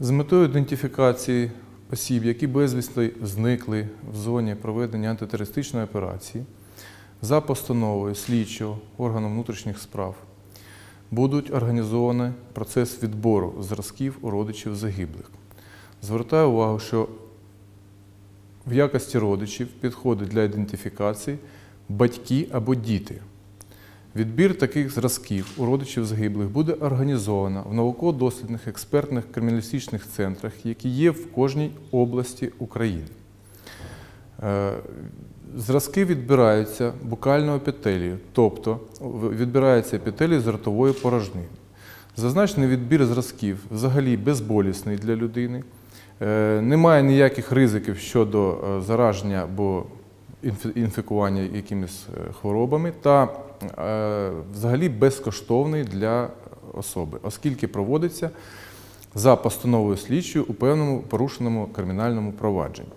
З метою ідентифікації осіб, які безвісти зникли в зоні проведення антитерористичної операції, за постановою слідчого органу внутрішніх справ будуть організовані процес відбору зразків у родичів загиблих. Звертаю увагу, що в якості родичів підходить для ідентифікації батьки або діти. Відбір таких зразків у родичів загиблих буде організовано в науково-дослідних експертних криміналістичних центрах, які є в кожній області України. Е, Зразки відбираються букальною епітелією, тобто відбирається епітелій з ротової порожнини. Зазначений відбір зразків взагалі безболісний для людини. Е, Немає ніяких ризиків щодо е, зараження або інфікування якимись е, хворобами та е, взагалі безкоштовний для особи, оскільки проводиться за постановою слідчої у певному порушеному кримінальному провадженні.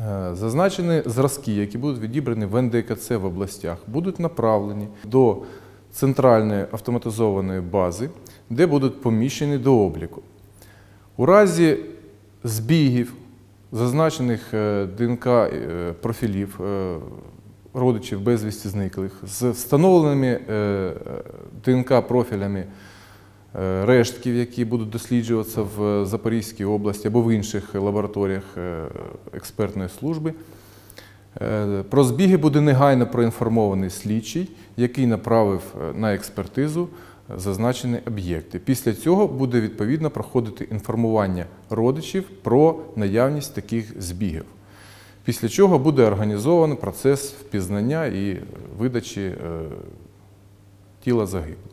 Е, Зазначені зразки, які будуть відібрані в НДКЦ в областях, будуть направлені до центральної автоматизованої бази, де будуть поміщені до обліку. У разі збігів, зазначених е, ДНК е, профілів е, родичів безвісті зниклих з встановленими ДНК профілями рештків, які будуть досліджуватися в Запорізькій області або в інших лабораторіях експертної служби. Про збіги буде негайно проінформований слідчий, який направив на експертизу зазначені об'єкти. Після цього буде відповідно проходити інформування родичів про наявність таких збігів. Після чого буде організований процес впізнання і видачі е, тіла загиблих.